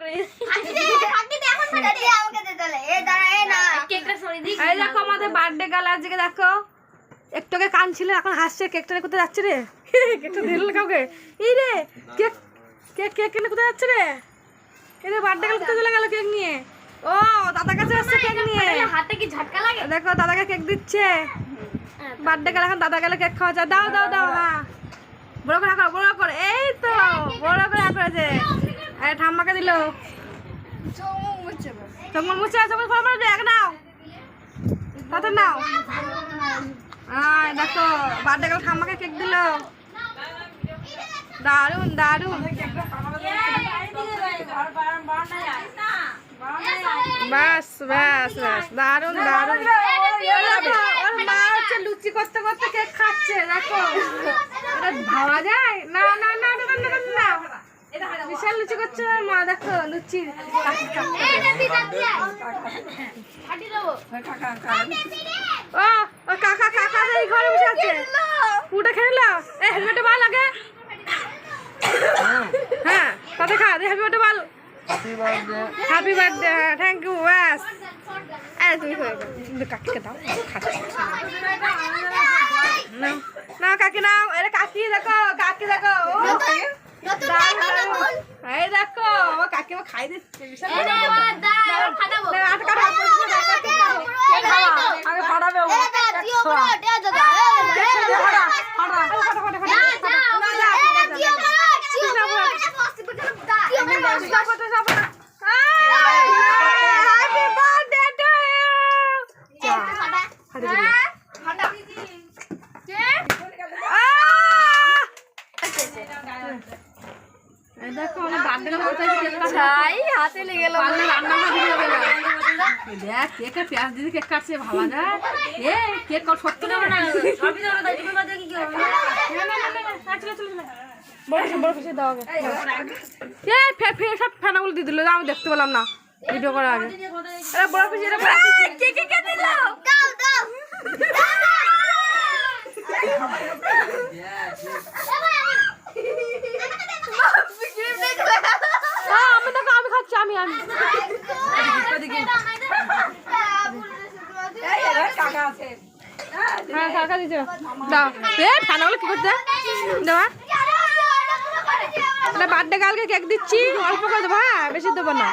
করে এই দেখো আমাদের বার্থডে গাল আজকে দেখো। একটু আগে কানছিল এখন হাসছে কেকটা কোথায় যাচ্ছে রে? কেকটা দিল কাউকে? এই রে কেক কেক কেক কিনে কোথায় যাচ্ছে রে? এই রে বার্থডে গাল কোথায় চলে গেল কেক নিয়ে? ও দাদার কাছে আসছে কেক নিয়ে। হাতে কি ঝটকা লাগে? দেখো দাদাকে কেক দিচ্ছে। বার্থডে গেলে এখন দাদা গেলে কেক খাওয়া যায়। দাও দাও দাও হ্যাঁ। বড় করে বড় করে এই তো বড় করে করেছে আরে ঠাম্মাকে দিল। চমল মুছে চমল ফল মারো, এক নাও। তাতে নাও? দেখো, বার্থডে গেলে ঠাম্মাকে কেক দিল। দারুণ দারুণ বাস বাস বাস দারুণ দারুণ ওর মা হচ্ছে লুচি করতে করতে কেক খাচ্ছে, দেখো। এটা ভাবা যায়? না না লুচি করছে? ওর মা দেখো লুচি। ও কাকা কাকা এই ঘরে বসে আছে। পুটা খেলো এ হেলমেটে বাল আগে। হ্যাঁ তাতে খা দে বার্থডে বাল। হ্যাপি বার্থডে থ্যাংক ইউ ব্যাস। আরে তুমি কাকিকে দাও নাও নাও কাকি নাও। আরে কাকি দেখো কাকি দেখো ও দারুণ, দারুণ। এই দেখো কাকিমা খাই দিচ্ছে? আগে ফাটাবে ও। হাতে লেগে গেল। দেখ কেকের পেঁয়াজ দিদি কেক কাটছে ভাবা যায়? এ কেক সত্য না? সব ফেনাগুলো দিয়ে দিল আমি দেখতে পেলাম না। ভিডিও করার আগে। বড় পিস এটা বড় পিস কে কে কে দিল আমি দেখো আমি আমি আমি হ্যাঁ কাকা দিতে দাও এ ফেনাগুলো কি করতে দেওয়া না বার্থডে কালকে কেক দিচ্ছি অল্প করে দেবো হ্যাঁ বেশি দেবো না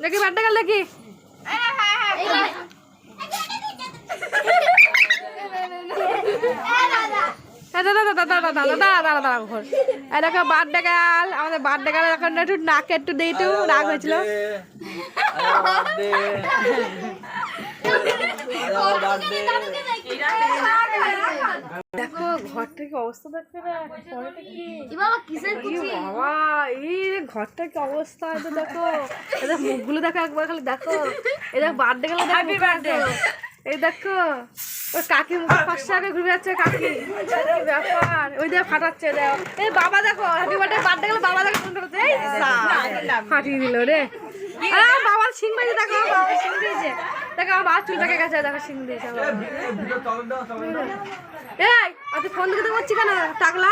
দেখি বার্থডে কাল দেখি হ্যাঁ, দাদা দাদা দাদা দাদা দাদা দাদা ঘর এই দেখো বার্থডে আমাদের বার্থডে এখন একটু একটু একটু হয়েছিল দেখো কি অবস্থা এই ঘরটার কি অবস্থা এটা দেখো দেখো একবার খালি দেখো দেখো বার্থডে গেলে বার্থডে এই দেখো ওই কাকি মুখের পাশে আগে ঘুরে যাচ্ছে কাকি। ব্যাপার? ওই দিয়ে ফাটাচ্ছে দেখো। এই বাবা দেখো হ্যাপি বার্থডে বার্থডে গেলে বাবা দেখো ফোন করছে। এই ফাটিয়ে দিল রে। আরে বাবার সিং বাজে দেখো বাবার সিং দিয়েছে দেখো আমার বাবার চুল পেকে গেছে দেখো সিং দিয়েছে বাবা। এই আর তুই ফোন দিকে তো করছি কেন? টাকলা?